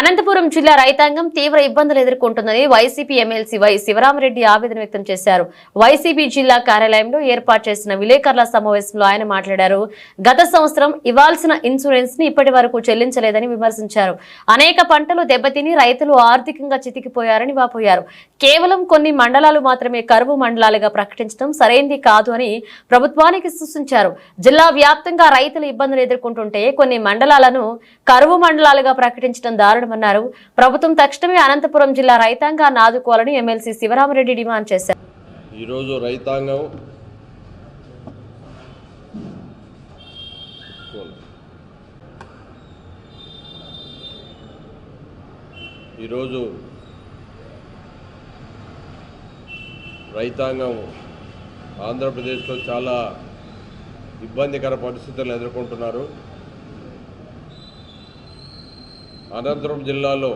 అనంతపురం జిల్లా రైతాంగం తీవ్ర ఇబ్బందులు ఎదుర్కొంటుందని వైసీపీ ఎమ్మెల్సీ వై శివరామరెడ్డి ఆవేదన వ్యక్తం చేశారు. వైసీపీ జిల్లా కార్యాలయంలో ఏర్పాటు చేసిన విలేకరుల సమావేశంలో ఆయన మాట్లాడారు. గత సంవత్సరం ఇవ్వాల్సిన ఇన్సూరెన్స్ని ఇప్పటి వరకు చెల్లించలేదని విమర్శించారు. అనేక పంటలు దెబ్బతిని రైతులు ఆర్థికంగా చితికిపోయారని వాపోయారు. కేవలం కొన్ని మండలాలు మాత్రమే కరువు మండలాలుగా ప్రకటించడం సరైంది కాదు అని ప్రభుత్వానికి సూచించారు. జిల్లా వ్యాప్తంగా రైతులు ఇబ్బందులు ఎదుర్కొంటుంటే కొన్ని మండలాలను కరువు మండలాలుగా ప్రకటించడం దారుణమన్నారు ప్రభుత్వం తక్షణమే అనంతపురం జిల్లా రైతాంగాన్ని ఆదుకోవాలని ఎమ్మెల్సీ శివరామరెడ్డి డిమాండ్ చేశారు. ఈరోజు రైతాంగం ఈరోజు రైతాంగం ఆంధ్రప్రదేశ్లో చాలా ఇబ్బందికర పరిస్థితులను ఎదుర్కొంటున్నారు. అనంతపురం జిల్లాలో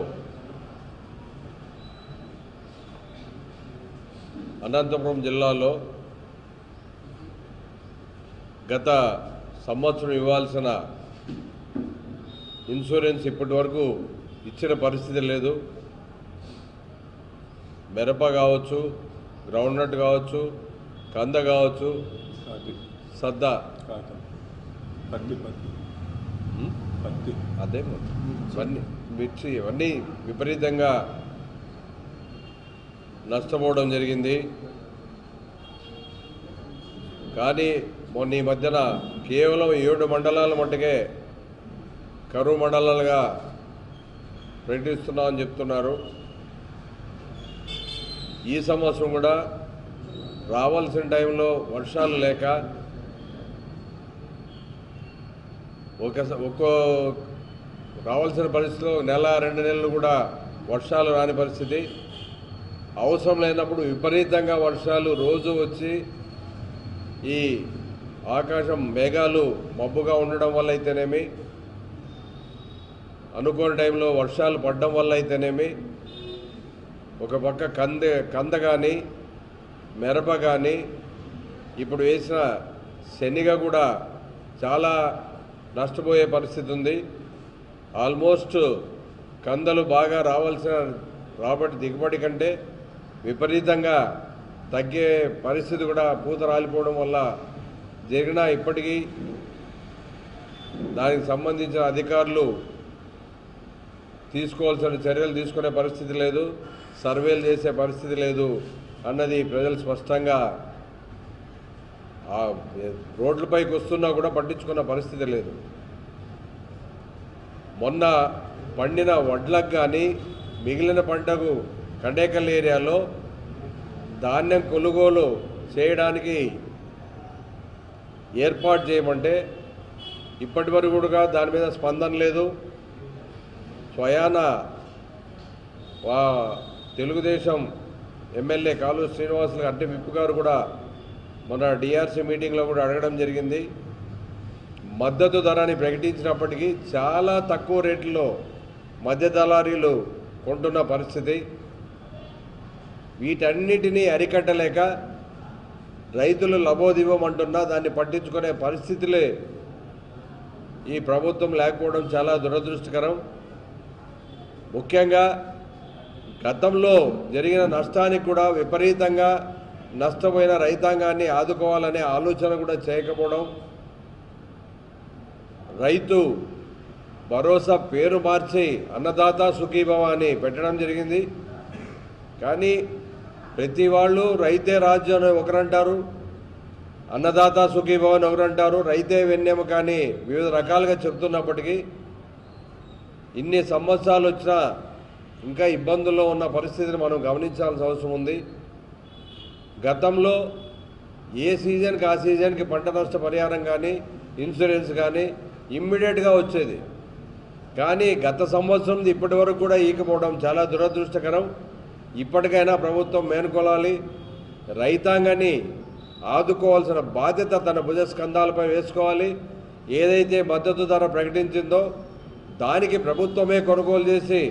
అనంతపురం జిల్లాలో గత సంవత్సరం ఇవ్వాల్సిన ఇన్సూరెన్స్ ఇప్పటి వరకు ఇచ్చిన పరిస్థితి లేదు. మిరప కావచ్చు గ్రౌండ్నట్ కావచ్చు కంద కావచ్చు సద్ద పత్తి పత్తి? పత్తి. అదే మరి. ఇవన్నీ మిర్చి ఇవన్నీ విపరీతంగా నష్టపోవడం జరిగింది. కానీ మొన్న ఈ మధ్యన కేవలం ఏడు మండలాల మట్టుకే కరువు మండలాలుగా ప్రకటిస్తున్నామని చెప్తున్నారు. ఈ సంవత్సరం కూడా రావాల్సిన టైంలో వర్షాలు లేక ఒక ఒక్కో రావాల్సిన పరిస్థితిలో నెల రెండు నెలలు కూడా వర్షాలు రాని పరిస్థితి. అవసరం లేనప్పుడు విపరీతంగా వర్షాలు రోజు వచ్చి ఈ ఆకాశం మేఘాలు మబ్బుగా ఉండడం వల్ల అయితేనేమి అనుకోని టైంలో వర్షాలు పడడం వల్ల అయితేనేమి ఒక పక్క కంద కంద కానీ మిరప కానీ ఇప్పుడు వేసిన శనిగ కూడా చాలా నష్టపోయే పరిస్థితి ఉంది. ఆల్మోస్ట్ కందలు బాగా రావాల్సిన రాబడి దిగుబడి కంటే విపరీతంగా తగ్గే పరిస్థితి కూడా పూత రాలిపోవడం వల్ల జరిగిన ఇప్పటికీ దానికి సంబంధించిన అధికారులు తీసుకోవాల్సిన చర్యలు తీసుకునే పరిస్థితి లేదు. సర్వేలు చేసే పరిస్థితి లేదు అన్నది ప్రజలు స్పష్టంగా ఆ రోడ్లపైకి వస్తున్నా కూడా పట్టించుకున్న పరిస్థితి లేదు. మొన్న పండిన వడ్లకు కానీ మిగిలిన పంటకు కండేకల్ ఏరియాలో ధాన్యం కొనుగోలు చేయడానికి ఏర్పాటు చేయమంటే ఇప్పటి వరకు కూడా దాని మీద స్పందన లేదు. స్వయాన వా తెలుగుదేశం ఎమ్మెల్యే కాలు శ్రీనివాసులు అంటే విప్పు గారు కూడా మన డిఆర్సీ మీటింగ్లో కూడా అడగడం జరిగింది. మద్దతు ధరని ప్రకటించినప్పటికీ చాలా తక్కువ రేట్లో మధ్య దళారీలు కొంటున్న పరిస్థితి. వీటన్నిటినీ అరికట్టలేక రైతులు లబోదివ్వమంటున్నా దాన్ని పట్టించుకునే పరిస్థితులే ఈ ప్రభుత్వం లేకపోవడం చాలా దురదృష్టకరం. ముఖ్యంగా గతంలో జరిగిన నష్టానికి కూడా విపరీతంగా నష్టపోయిన రైతాంగాన్ని ఆదుకోవాలనే ఆలోచన కూడా చేయకపోవడం రైతు భరోసా పేరు మార్చి అన్నదాత సుఖీభవ అని పెట్టడం జరిగింది. కానీ ప్రతి వాళ్ళు రైతే రాజ్యం అని ఒకరంటారు అన్నదాత సుఖీభవ అని ఒకరంటారు రైతే వెన్నెమ కానీ వివిధ రకాలుగా చెప్తున్నప్పటికీ ఇన్ని సంవత్సరాలు వచ్చినా ఇంకా ఇబ్బందుల్లో ఉన్న పరిస్థితిని మనం గమనించాల్సిన అవసరం ఉంది. గతంలో ఏ సీజన్కి ఆ సీజన్కి పంట నష్ట పరిహారం కానీ ఇన్సూరెన్స్ కానీ ఇమ్మీడియట్గా వచ్చేది. కానీ గత సంవత్సరం ఇప్పటి వరకు కూడా ఈకపోవడం చాలా దురదృష్టకరం. ఇప్పటికైనా ప్రభుత్వం మేనుకొలాలి రైతాంగాన్ని ఆదుకోవాల్సిన బాధ్యత తన భుజ స్కంధాలపై వేసుకోవాలి. ఏదైతే మద్దతు ధర ప్రకటించిందో దానికి ప్రభుత్వమే కొనుగోలు చేసి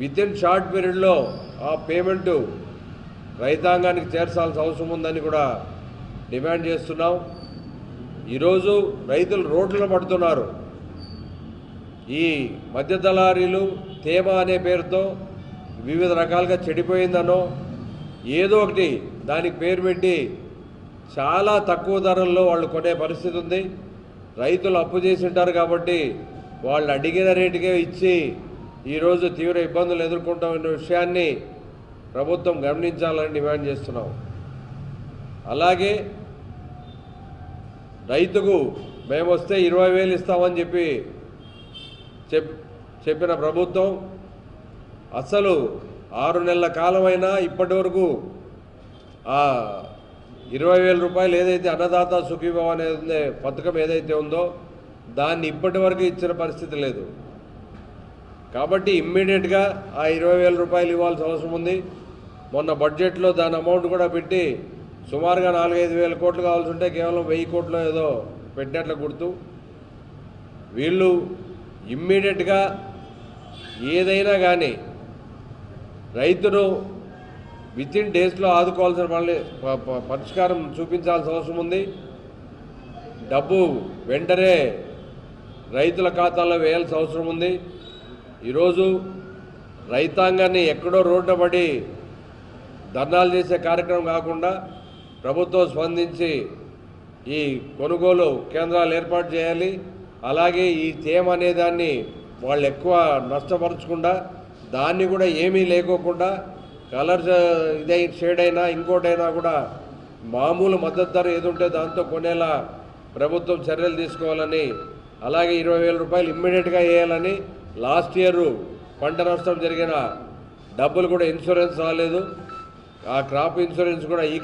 విత్ ఇన్ షార్ట్ పీరియడ్లో ఆ పేమెంటు రైతాంగానికి చేర్చాల్సిన అవసరం ఉందని కూడా డిమాండ్ చేస్తున్నాం. ఈరోజు రైతులు రోడ్లను పడుతున్నారు. ఈ మధ్య దళారీలు తేమ అనే పేరుతో వివిధ రకాలుగా చెడిపోయిందనో ఏదో ఒకటి దానికి పేరు పెట్టి చాలా తక్కువ ధరల్లో వాళ్ళు కొనే పరిస్థితి ఉంది. రైతులు అప్పు చేసి ఉంటారు కాబట్టి వాళ్ళు అడిగిన రేటుకే ఇచ్చి ఈరోజు తీవ్ర ఇబ్బందులు ఎదుర్కొంటామన్న విషయాన్ని ప్రభుత్వం గమనించాలని డిమాండ్ చేస్తున్నాం అలాగే రైతుకు మేము వస్తే ఇరవై వేలు ఇస్తామని చెప్పి చెప్ చెప్పిన ప్రభుత్వం అసలు ఆరు నెలల కాలమైనా ఇప్పటి వరకు ఆ ఇరవై వేల రూపాయలు ఏదైతే అన్నదాత సుఖీభవ అనేది పథకం ఏదైతే ఉందో దాన్ని ఇప్పటి వరకు ఇచ్చిన పరిస్థితి లేదు. కాబట్టి ఇమ్మీడియట్గా ఆ ఇరవై వేల రూపాయలు ఇవ్వాల్సిన అవసరం ఉంది. మొన్న బడ్జెట్లో దాని అమౌంట్ కూడా పెట్టి సుమారుగా నాలుగైదు వేల కోట్లు కావాల్సి ఉంటే కేవలం వెయ్యి కోట్లు ఏదో పెట్టినట్లు గుర్తు. వీళ్ళు ఇమ్మీడియట్గా ఏదైనా కానీ రైతును విత్ ఇన్ డేస్లో ఆదుకోవాల్సిన మళ్ళీ పరిష్కారం చూపించాల్సిన అవసరం ఉంది. డబ్బు వెంటనే రైతుల ఖాతాలో వేయాల్సిన అవసరం ఉంది. ఈరోజు రైతాంగాన్ని ఎక్కడో రోడ్డు పడి ధర్నాలు చేసే కార్యక్రమం కాకుండా ప్రభుత్వం స్పందించి ఈ కొనుగోలు కేంద్రాలు ఏర్పాటు చేయాలి. అలాగే ఈ తేమ అనేదాన్ని వాళ్ళు ఎక్కువ నష్టపరచకుండా దాన్ని కూడా ఏమీ లేకోకుండా కలర్స్ ఇదే షేడ్ అయినా ఇంకోటైనా కూడా మామూలు మద్దతు ధర ఏదుంటే దాంతో కొనేలా ప్రభుత్వం చర్యలు తీసుకోవాలని అలాగే ఇరవై వేల రూపాయలు ఇమ్మీడియట్గా వేయాలని లాస్ట్ ఇయర్ పంట నష్టం జరిగిన డబ్బులు కూడా ఇన్సూరెన్స్ రాలేదు. ఆ క్రాప్ ఇన్సూరెన్స్ కూడా ఈ